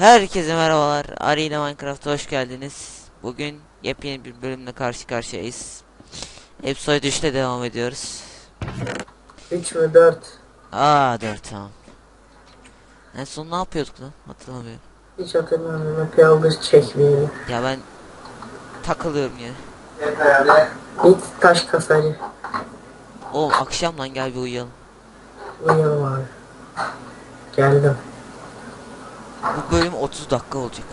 Herkese merhabalar. Ari ile Minecraft'a hoş geldiniz. Bugün yepyeni bir bölümle karşı karşıyayız. Episode 3'te devam ediyoruz. 3 mü 4? Aa 4 tamam. En son ne yapıyorduk lan? Hatırlamıyorum. Hiç hatırlamıyorum. Hep yalnız çekmeyelim. Ya ben takılıyorum ya. Git taş kasacı. Oğlum akşam lan gel bir uyuyalım. Uyuyalım abi. Geldim. Bu bölüm 30 dakika olacak.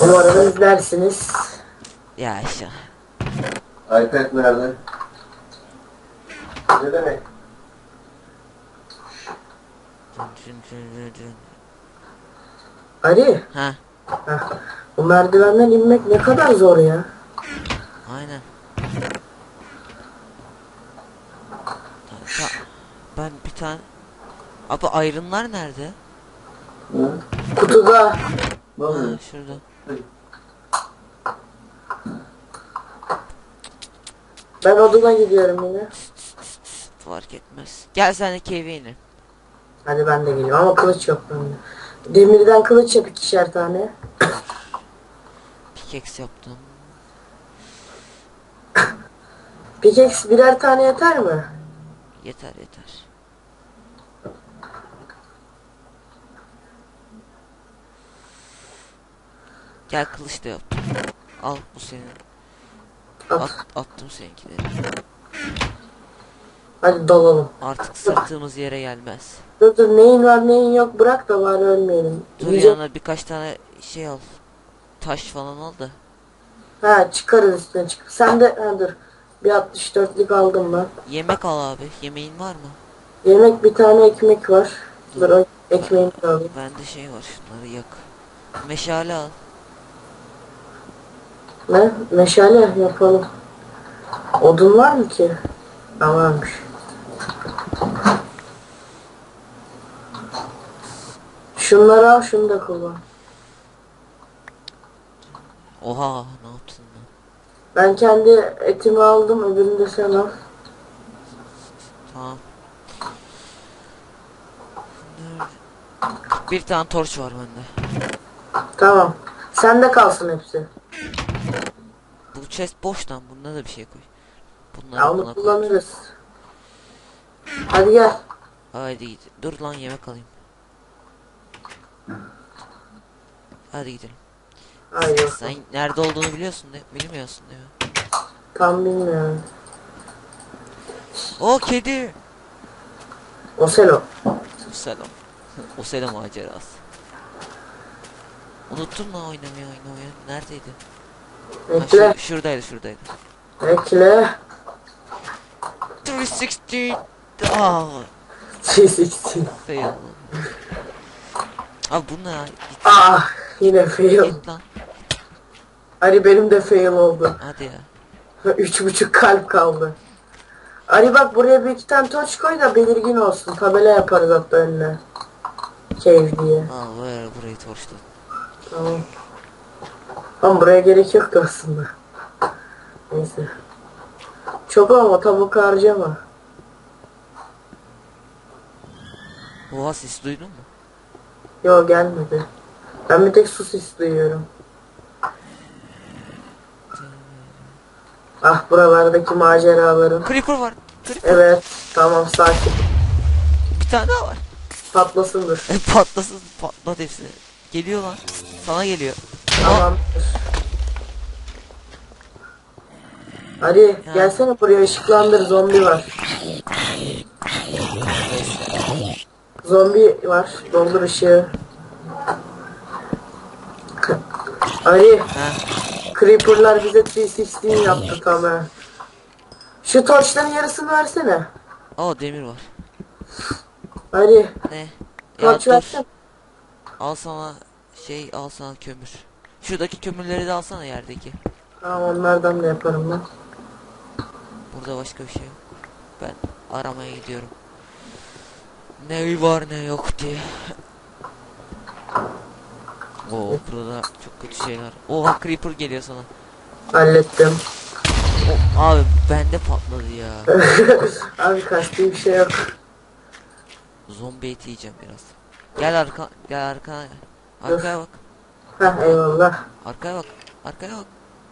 Umarım izlersiniz. Ya işte. iPad nerede? Ne demek? Ali. Ha, Heh. Bu merdivenden inmek ne kadar zor ya. aynen. Ben bir tane Abi ayrınlar nerede? Hı? Kutuda. Ha, oluyor? şurada. Ben oduna gidiyorum yine. Fark etmez. Gel sen de inelim. Hadi ben de geliyorum ama kılıç yok bende. Demirden kılıç yap ikişer tane. Pickaxe yaptım. Pickaxe birer tane yeter mi? Yeter yeter. Gel kılıç da yaptım. Al bu senin. At. At, attım seninkileri. Hadi dalalım. Artık sırtığımız yere gelmez. Dur dur neyin var neyin yok bırak da bari ölmeyelim. Dur Yiyecek- yanına birkaç tane şey al. Taş falan al da. Ha çıkarız üstüne çık. Sen de ha dur. Bir 64'lük aldım ben. Yemek al abi. Yemeğin var mı? Yemek bir tane ekmek var. Dur o ekmeğimi de alayım. Bende şey var. Şunları yak. Meşale al. Ne? Meşale yapalım. Odun var mı ki? Ha varmış. Şunları al şunu da kullan. Oha ne yaptın lan? Ben kendi etimi aldım öbürünü de sen al. Tamam. Bir tane torç var bende. Tamam. Sende kalsın hepsi. Bu chest boş lan. Bunda da bir şey koy. Bunları Ya onu koy. kullanırız. Hadi gel. Hadi git. Dur lan yemek alayım. Hadi gidelim. Hayır. Sen nerede olduğunu biliyorsun de bilmiyorsun değil mi? Tam bilmiyorum. O kedi. Oselo. Selam. o selam macerası. Unuttum lan oynamayı oynamayı. Neredeydi? Ha, Bekle. şur- şuradaydı şuradaydı. Bekle. 360. Aa, 360. fail. Abi bu ne ya? Git, Ah yine fail. git lan. Ari benim de fail oldu. Hadi ya. Üç buçuk kalp kaldı. Ari bak buraya bir iki tane toç koy da belirgin olsun. Tabela yaparız hatta önüne. Cave diye. Al ver burayı torçla. Tamam. Ama buraya gerek yoktu aslında. Neyse. Çok ama tavuk harcama. Oha ses duydun mu? Yo gelmedi. Ben bir tek su sesi duyuyorum. Ah buralardaki maceralarım. Creeper var. Creeper. Evet tamam sakin. Bir tane daha var. Patlasındır. Patlasın patlat hepsini. Geliyor lan. Sana geliyor. Hadi gelsene buraya ışıklandır zombi var. Zombi var. Doldur ışığı. Ali Ha. Creeper'lar bize 316 yaptı tamam. Şu torçların yarısını versene. Aa demir var. Ali Ne? Ya torç versene. Al sana şey al sana kömür. Şuradaki kömürleri de alsana yerdeki. Tamam onlardan da yaparım ben. Burada başka bir şey yok. Ben aramaya gidiyorum. Ne var ne yok diye. Oo burada da çok kötü şeyler. Oha creeper geliyor sana. Hallettim. O, abi bende patladı ya. Abi kastığım bir şey yok. Zombi eti yiyeceğim biraz. Gel arka gel gel. Arkaya bak. Heh eyvallah. Arkaya bak. Arkaya bak.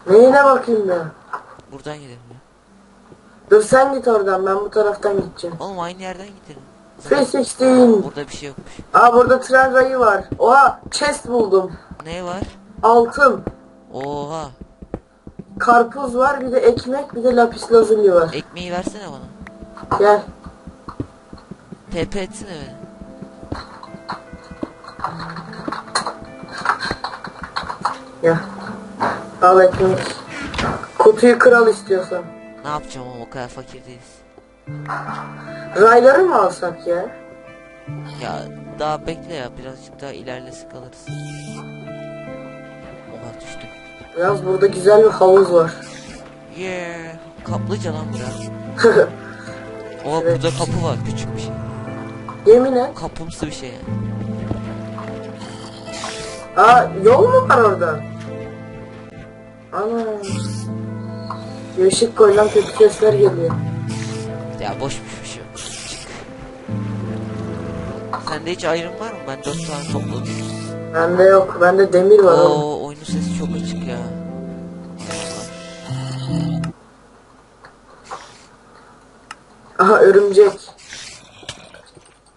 Neyine bakayım ya? Buradan gidelim ya. Dur sen git oradan ben bu taraftan gideceğim. Oğlum aynı yerden gidelim. Zaten F16. Burada bir şey yokmuş. Aa burada tren rayı var. Oha chest buldum. Ne var? Altın. Oha. Karpuz var bir de ekmek bir de lapis lazuli var. Ekmeği versene bana. Gel. TP etsene beni. Gel. Al ekmek. Kutuyu kral istiyorsan. Ne yapacağım oğlum o kadar fakir değiliz. Rayları mı alsak ya? Ya daha bekle ya birazcık daha ilerlesi kalırız. Oha düştüm. Biraz burada güzel bir havuz var. Yeah. Kaplıca lan biraz. Oha Evet. burada kapı var küçük bir şey. Yemin et. Kapımsı bir şey yani. Aa yol mu var orada? Ana. Bir ışık koy lan kötü sesler geliyor. Ya boşmuş bir şey yok. Sende hiç ayrım var mı? Ben dört tane topladım. Bende yok. Bende demir var oğlum. Oo oyunun sesi çok açık ya. Aha örümcek.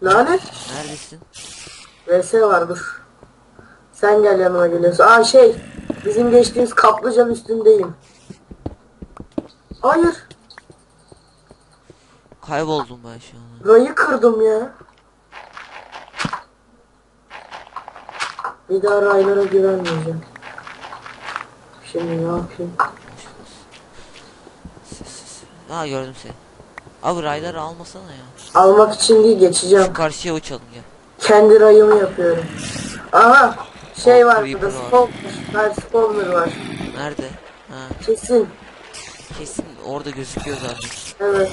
Lanet. Neredesin? VS var dur. Sen gel yanıma geliyorsun. Aa şey. Bizim geçtiğimiz kaplıcanın üstündeyim. Hayır. Kayboldum ben şu an. Rayı kırdım ya. Bir daha raylara güvenmeyeceğim. Şimdi ne yapayım? Ha gördüm seni. Abi rayları almasana ya. Almak için değil geçeceğim. Şu karşıya uçalım ya. Kendi rayımı yapıyorum. Aha şey var burada spawner. var, spawner var. Nerede? Ha Kesin. kesin orada gözüküyor zaten. Evet.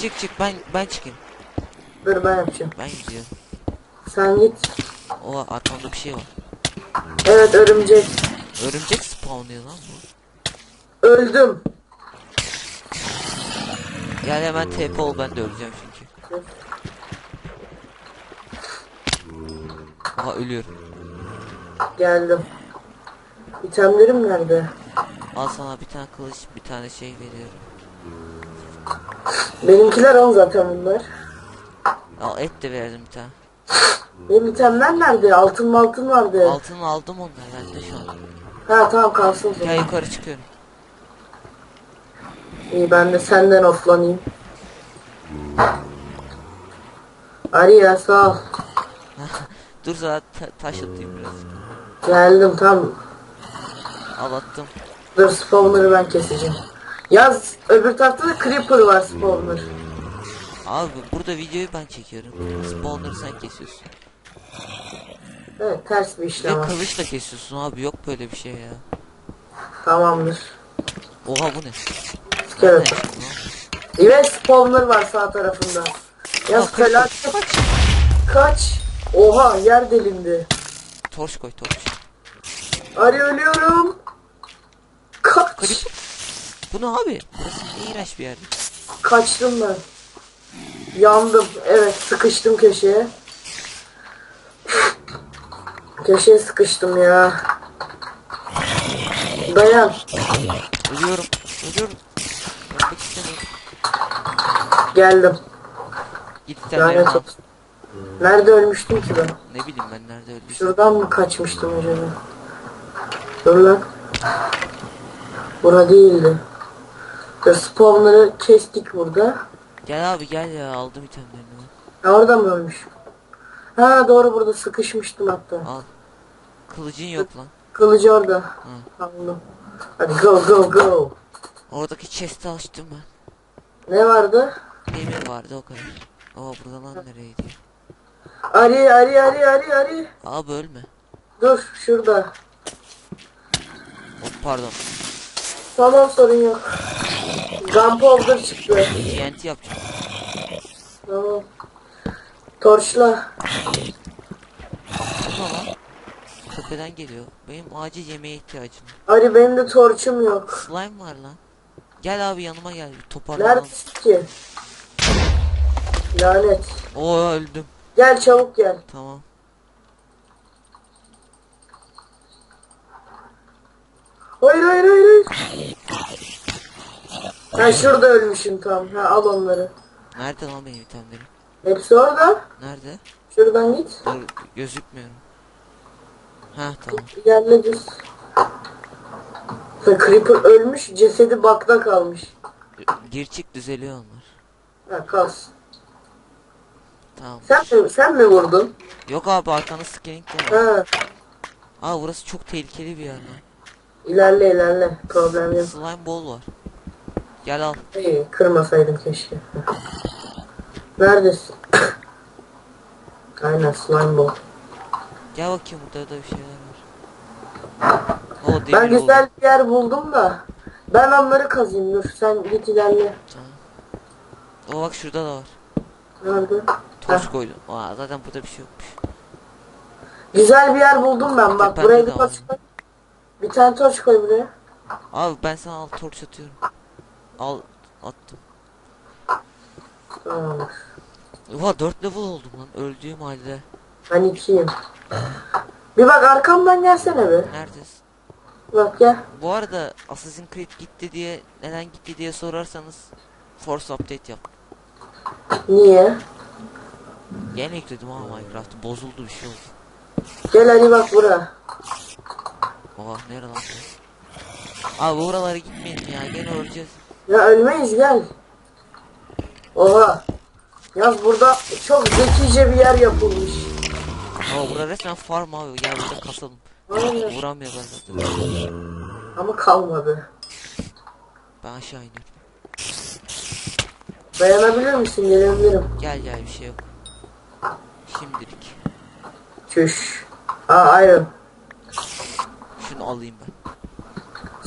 Çık çık ben ben çıkayım. Dur ben yapacağım. Ben gidiyorum. Sen git. Oha arkamda bir şey var. Evet örümcek. Örümcek spawnlıyor lan bu. Öldüm. Gel hemen TP ol ben de öleceğim çünkü. Aha ölüyorum. Geldim. İtemlerim nerede? Al sana bir tane kılıç bir tane şey veriyorum. Benimkiler on zaten bunlar. Al et de verdim bir tane. Benim itemler nerede? Altın mı altın vardı. Altını aldım onları ben de şu an. Ha tamam kalsın. o zaman. Gel yukarı çıkıyorum. İyi ben de senden oflanayım. Arya sağ ol. Dur zaten ta taş atayım biraz. Geldim tam. Al attım. Dur spawner'ı ben keseceğim. Yaz öbür tarafta da creeper var spawner. Abi burada videoyu ben çekiyorum. Spawner'ı sen kesiyorsun. Evet ters bir Ve işlem var. kılıçla kesiyorsun abi yok böyle bir şey ya. Tamamdır. Oha bu ne? Evet. Evet spawner var sağ tarafında. Yaz Aa, creeper. felaket. Kaç. Oha yer delindi. Torç koy torç. Arı ölüyorum. Kaç. Creeper. Bu ne abi? Burası ne iğrenç bir yer. Kaçtım ben. Yandım. Evet sıkıştım köşeye. Köşeye sıkıştım ya. Dayan. Ölüyorum. Ölüyorum. İstemiyorum. Geldim. Git. Nerede ölmüştüm ki ben? Ne bileyim ben nerede öldüysem. Şuradan mı kaçmıştım acaba? Dur lan. Bura değildi. Dur spawnları kestik burada. Gel abi gel ya aldım itemlerini. Ha orada mı ölmüş? Ha doğru burada sıkışmıştım hatta. Al. Kılıcın yok lan. Kılıcı orada. Aldım. Hadi go go go. Oradaki chest'i açtım ben. Ne vardı? Demir vardı o kadar. Aa burada lan nereye gidiyor? Ari ari ari ari ari. Abi ölme. Dur şurada. Hop pardon. Tamam sorun yok. Gunpowder çıktı. TNT yapacağım. Tamam. Torçla. Bu ne lan? Tepeden geliyor. Benim acil yemeğe ihtiyacım var. Ari benim de torçum yok. Slime var lan. Gel abi yanıma gel. Bir toparlanalım. Neredesin ki? Lanet. Oo öldüm. Gel çabuk gel. Tamam. Hayır hayır hayır hayır. Ha şurada ölmüşüm tam. Ha al onları. Nerede lan benim itemlerim? Hepsi orada. Nerede? Şuradan git. Dur gözükmüyorum. Ha tamam. İlerle düz. Ha, Creeper ölmüş. Cesedi bakta kalmış. Gir çık düzeliyor onlar. Ha kas. Tamam. Sen mi, sen mi vurdun? Yok abi arkanda scanning de var. Ha. Aa burası çok tehlikeli bir yer lan. İlerle ilerle. Problem yok. Slime ball var. Gel al. İyi kırmasaydım keşke. Neredesin? Aynen slime ball. Gel bakayım burada da bir şeyler var. O demir Ben oldu. güzel bir yer buldum da. Ben onları kazayım dur. Sen git ilerle. Tamam. O bak şurada da var. Nerede? Toz koydum. Aa zaten burada bir şey yokmuş. Güzel bir yer buldum ben bak. Buraya bir aldım. Bir tane taş koy buraya. Abi ben sana al torç atıyorum. Al attım. Tamam. Oha 4 level oldum lan öldüğüm halde. Ben ikiyim. Bir bak arkamdan gelsene be. Neredesin? Bak gel. Bu arada Assassin's Creed gitti diye neden gitti diye sorarsanız Force update yap. Niye? Yeni yükledim ama Minecraft bozuldu bir şey oldu. Gel hadi bak bura. Oha nere lan? Abi oralara gitmeyelim ya gene öleceğiz. Ya ölmeyiz gel. Oha. Yaz burada çok zekice bir yer yapılmış. Ama bura resmen farm abi gel burada kasalım. Aynen. Vuramıyorlar zaten. Ama kalmadı. Ben aşağı iniyorum. Dayanabilir misin? Gelebilirim. Gel gel bir şey yok. Şimdilik. Çüş. Aa iron. Şunu alayım ben.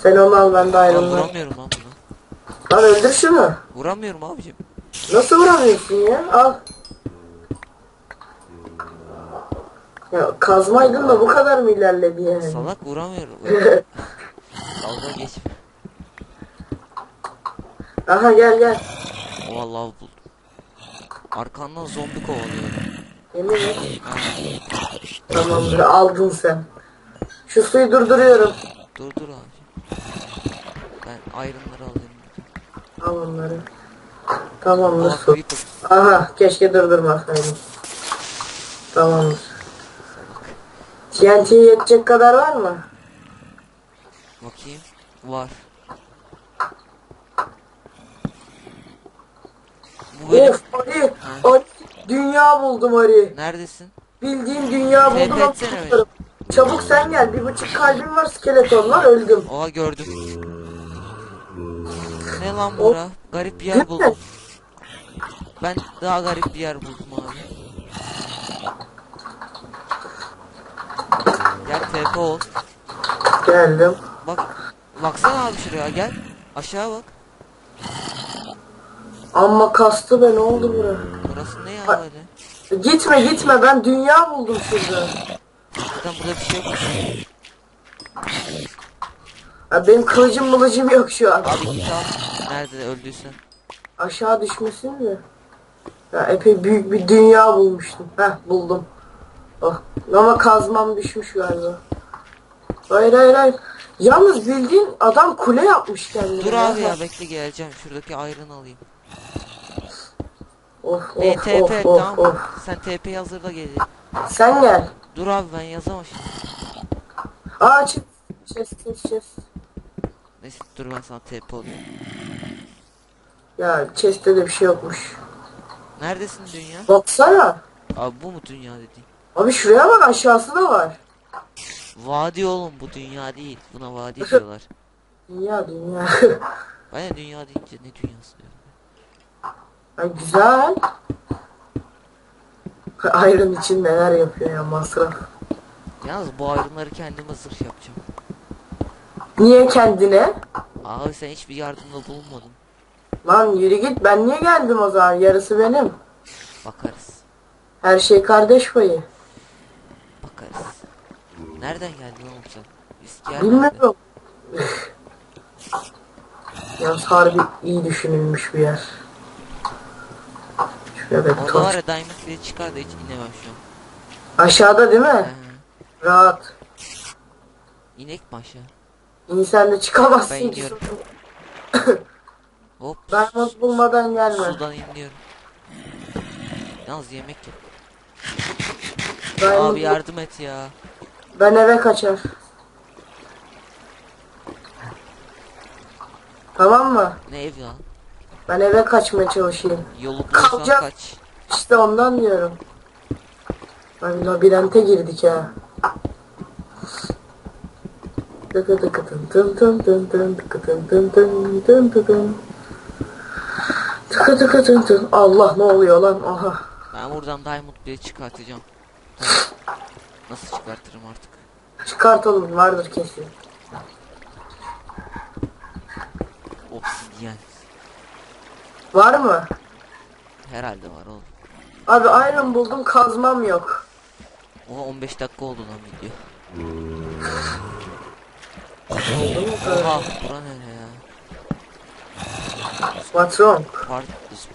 Sen onu al ben de Lan var. vuramıyorum lan bunu. Lan öldür şunu. Vuramıyorum abicim. Nasıl vuramıyorsun ya? Al. Ya kazmaydın da bu kadar mı ilerledi yani? Salak vuramıyorum. Dalga geçme. Aha gel gel. Vallahi buldum. Arkandan zombi kovalıyor. Yemin et. Tamamdır aldın sen. Şu suyu durduruyorum. Dur dur abi. Ben iron'ları alayım. Al onları. Tamamdır su. Aha keşke durdurmasaydım. Tamamdır. TNT'ye yetecek kadar var mı? Bakayım. Var. Bu bölüm Of Ali, Ali dünya buldum Ali. neredesin? Bildiğin dünya buldum ama etsene beni. Çabuk sen gel. Bir buçuk kalbim var skeletonlar öldüm. Oha gördüm. Ne lan bura? Garip bir yer buldum. Ben daha garip bir yer buldum abi. Gel TP ol. Geldim. Bak. Baksana abi şuraya gel. Aşağı bak. Amma kastı be ne oldu bura? Burası ne ya böyle? Gitme gitme ben dünya buldum şurada. Zaten burada bir şey yok. Ya benim kılıcım mılıcım yok şu an. Abi git al. Nerede öldüysen. Aşağı düşmesin mi? Ya epey büyük bir dünya bulmuştum. Heh buldum. Oh. Ama kazmam düşmüş galiba. Hayır hayır hayır. Yalnız bildiğin adam kule yapmış kendine. Dur abi ya bekle geleceğim. Şuradaki ayrını alayım. Of E of TP of of tamam of. Sen TP'yi hazırla gelin. Sen gel. Dur abi ben yazamam şimdi. Aa çık. Chest chest chest. Neyse dur ben sana TP olayım. Ya chest'te de bir şey yokmuş. Neredesin dünya? Baksana. Abi bu mu dünya dediğin? Abi şuraya bak aşağısı da var. Vadi oğlum bu dünya değil. Buna vadi diyorlar. Dünya dünya. Ben de dünya deyince ne dünyası diyorum. Ay güzel. Iron için neler yapıyor ya masraf. Yalnız bu ayrımları kendime zırh yapacağım. Niye kendine? Abi sen hiçbir yardımda bulunmadın. Lan yürü git ben niye geldim o zaman yarısı benim. Bakarız. Her şey kardeş payı. Bakarız. Nereden geldin oğlum sen? Nerede? Bilmiyorum. Yalnız harbi iyi düşünülmüş bir yer. Orada toz. var ya Diamond bile çıkar da hiç inemem şu an. Aşağıda değil mi? He. Rahat. İnek mi aşağı? İnsan da çıkamazsın Ben iniyorum. Hop. Diamond bulmadan gelme. Sudan iniyorum. Yalnız yemek yok. Diamond Abi yardım et ya. Ben eve kaçar. Tamam mı? Ne ev lan? Ben eve kaçmaya çalışayım. Yolu bulursan Kalacak. kaç. İşte ondan diyorum. Ay labirente girdik ha. Tıkı tıkı tın tın tın tın tın tıkı tın tın tın tın tın tın. Tıkı tıkı tın tın. Allah ne oluyor lan? Aha. Ben buradan Diamond bile çıkartacağım. Nasıl çıkartırım artık? Çıkartalım vardır kesin. Obsidian. Var mı? Herhalde var oğlum. Abi iron buldum kazmam yok. Oha 15 dakika oldu lan video. Oha bura nere ya? What's wrong? Part,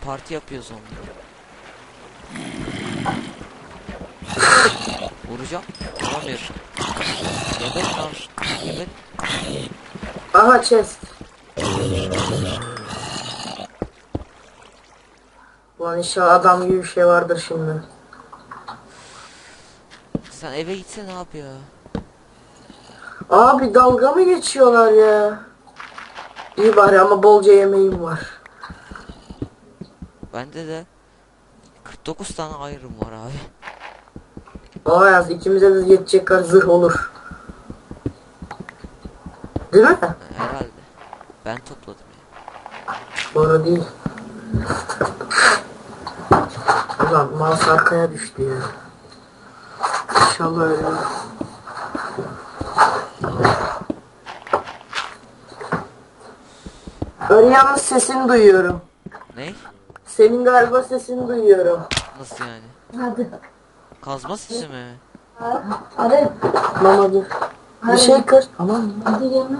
parti yapıyoruz onunla. Vuracağım. Vuramıyorum. Gebet lan. Gebet. Aha chest. Ulan inşallah adam gibi bir şey vardır şimdi. Sen eve gitsene abi ya. Abi dalga mı geçiyorlar ya? İyi bari ama bolca yemeğim var. Bende de 49 tane ayrım var abi. Aa yaz ikimize de yetecek kadar zırh olur. Değil mi? Herhalde. Ben topladım ya. Doğru değil. Ulan mouse arkaya düştü ya. İnşallah öyle. Öyle yalnız sesini duyuyorum. Ne? Senin galiba sesini duyuyorum. Nasıl yani? Hadi. Kazma sesi mi? Hadi. Mama dur. Bir şey kır. Tamam mı? Hadi gelme.